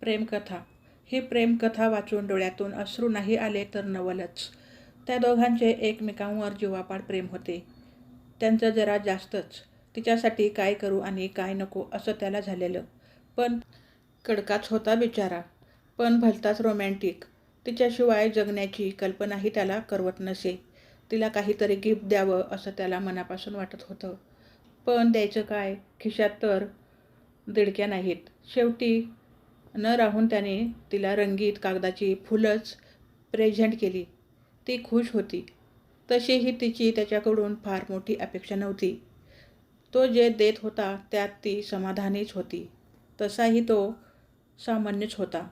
प्रेमकथा. ही प्रेमकथा वाचून डोळ्यातून अश्रू नाही आले तर नवलच. त्या दोघांचे एकमेकांवर जीवापाड प्रेम होते. त्यांचं जरा जास्तच. तिच्यासाठी काय करू आणि काय नको असं त्याला झालेलं. पण कडकाच होता बिचारा. पण भलताच रोमॅन्टिक तिच्याशिवाय जगण्याची कल्पनाही त्याला करवत नसे. तिला काहीतरी गिफ्ट द्यावं असं त्याला मनापासून वाटत होतं. पण द्यायचं काय? खिशात तर दिडक्या नाहीत. शेवटी न राहून त्याने तिला रंगीत कागदाची फुलंच प्रेझेंट केली. ती खुश होती. तशीही तिची त्याच्याकडून फार मोठी अपेक्षा नव्हती. तो जे देत होता त्यात ती समाधानीच होती. तसाही तो सामान्यच होता.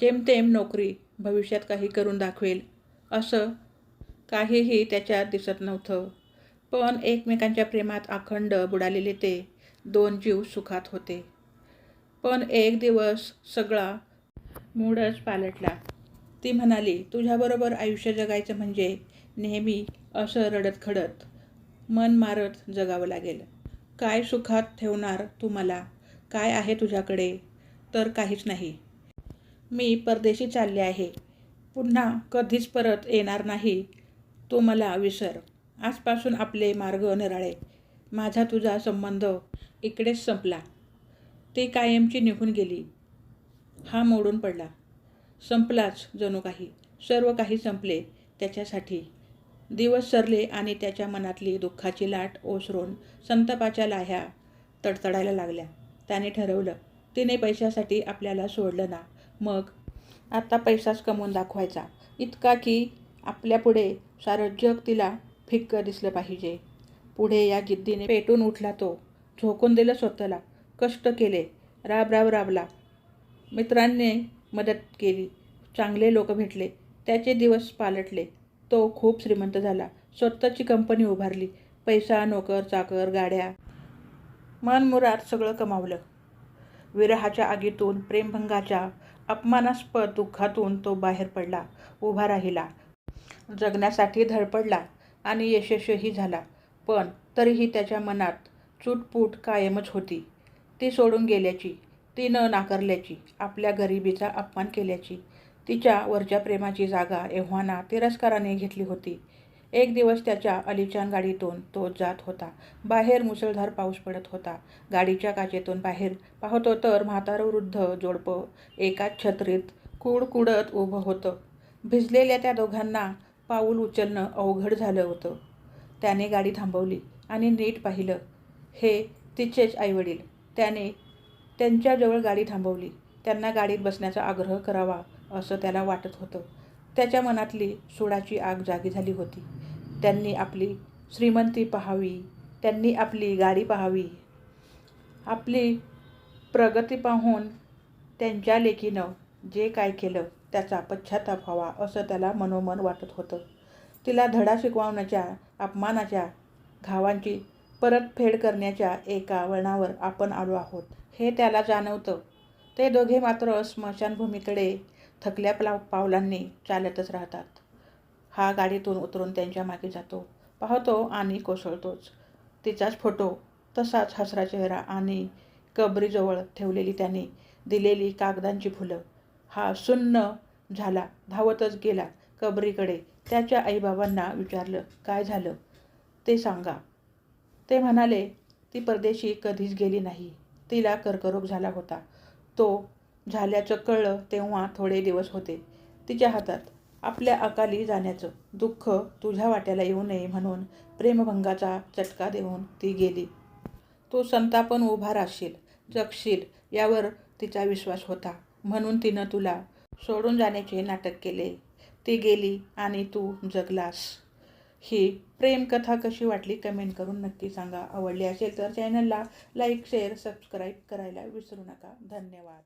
जेमतेम नोकरी भविष्यात काही करून दाखवेल असं काहीही त्याच्यात दिसत नव्हतं. पण एकमेकांच्या प्रेमात अखंड बुडालेले ते दोन जीव सुखात होते. पण एक दिवस सगळा मूडच पालटला. ती म्हणाली तुझ्याबरोबर आयुष्य जगायचं म्हणजे नेहमी असं रडत खडत मन मारत जगावं लागेल. काय सुखात ठेवणार तू मला? काय आहे तुझ्याकडे? तर काहीच नाही. मी परदेशी चालले आहे. पुन्हा कधीच परत येणार नाही. तू मला विसर. आजपासून आपले मार्ग निराळे. माझा तुझा संबंध इकडेच संपला. ती कायमची निघून गेली. हा मोडून पडला. संपलाच जणू काही. सर्व काही संपले त्याच्यासाठी. दिवस सरले आणि त्याच्या मनातली दुःखाची लाट ओसरून संतापाच्या लाह्या तडतडायला लागल्या. त्याने ठरवलं तिने पैशासाठी आपल्याला सोडलं ना. मग? आता पैसाच कमवून दाखवायचा. इतका की आपल्यापुढे सारं जग तिला फिक्क दिसलं पाहिजे. पुढे या जिद्दीने पेटून उठला तो. झोकून दिलं स्वतःला. कष्ट केले. राब राब राबला. मित्रांनी मदत केली. चांगले लोक भेटले. त्याचे दिवस पालटले. तो खूप श्रीमंत झाला. स्वतःची कंपनी उभारली. पैसा नोकर चाकर गाड्या. मनमुरात सगळं कमावलं. विरहाच्या आगीतून प्रेमभंगाच्या अपमानास्पद दुःखातून तो बाहेर पडला. उभा राहिला. जगण्यासाठी धडपडला आणि यशस्वीही झाला. पण तरीही त्याच्या मनात चुटपूट कायमच होती. ती सोडून गेल्याची ती न नाकारल्याची आपल्या गरिबीचा अपमान केल्याची तिच्या वरच्या प्रेमाची जागा एव्हाना तिरस्काराने घेतली होती. एक दिवस त्याच्या अलिचान गाडीतून तो जात होता. बाहेर मुसळधार पाऊस पडत होता. गाडीच्या काचेतून बाहेर पाहतो तर म्हातारं वृद्ध जोडपं एकाच छत्रीत कुडकुडत उभं होतं. भिजलेल्या त्या दोघांना पाऊल उचलणं अवघड झालं होतं. त्याने गाडी थांबवली आणि नीट पाहिलं. हे तिचेच आईवडील. त्याने त्यांच्याजवळ गाडी थांबवली. त्यांना गाडीत बसण्याचा आग्रह करावा असं त्याला वाटत होतं. त्याच्या मनातली सुडाची आग जागी झाली होती. त्यांनी आपली श्रीमंती पाहावी त्यांनी आपली गाडी पाहावी आपली प्रगती पाहून त्यांच्या लेकीनं जे काय केलं त्याचा पश्चाताप व्हावा असं त्याला मनोमन वाटत होतं. तिला धडा शिकवण्याच्या अपमानाच्या घावांची परतफेड करण्याच्या एका वळणावर आपण आलो आहोत. हे त्याला जाणवतं. ते दोघे मात्र स्मशानभूमीकडे थकल्या प्ला पावलांनी चालतच राहतात. हा गाडीतून उतरून त्यांच्या मागे जातो. पाहतो आणि कोसळतोच. तिचाच फोटो तसाच हसरा चेहरा आणि कबरीजवळ ठेवलेली त्याने दिलेली कागदांची फुलं. हा सुन्न झाला धावतच गेला कबरीकडे. त्याच्या आईबाबांना विचारलं काय झालं? ते सांगा. ते म्हणाले ती परदेशी कधीच गेली नाही. तिला कर्करोग झाला होता. तो झाल्याचं कळलं तेव्हा थोडे दिवस होते. तिच्या हातात आपल्या अकाली जाण्याचं दुःख तुझ्या वाट्याला येऊ नये म्हणून प्रेमभंगाचा चटका देऊन ती गेली. तो संतापन उभा राहशील जगशील यावर तिचा विश्वास होता. म्हणून तिनं तुला सोडून जाण्याचे नाटक केले. ती गेली आणि तू जगलास. ही प्रेमकथा कशी वाटली कमेंट करून नक्की सांगा. आवडली असेल तर चॅनलला लाईक शेअर सबस्क्राईब करायला विसरू नका. धन्यवाद.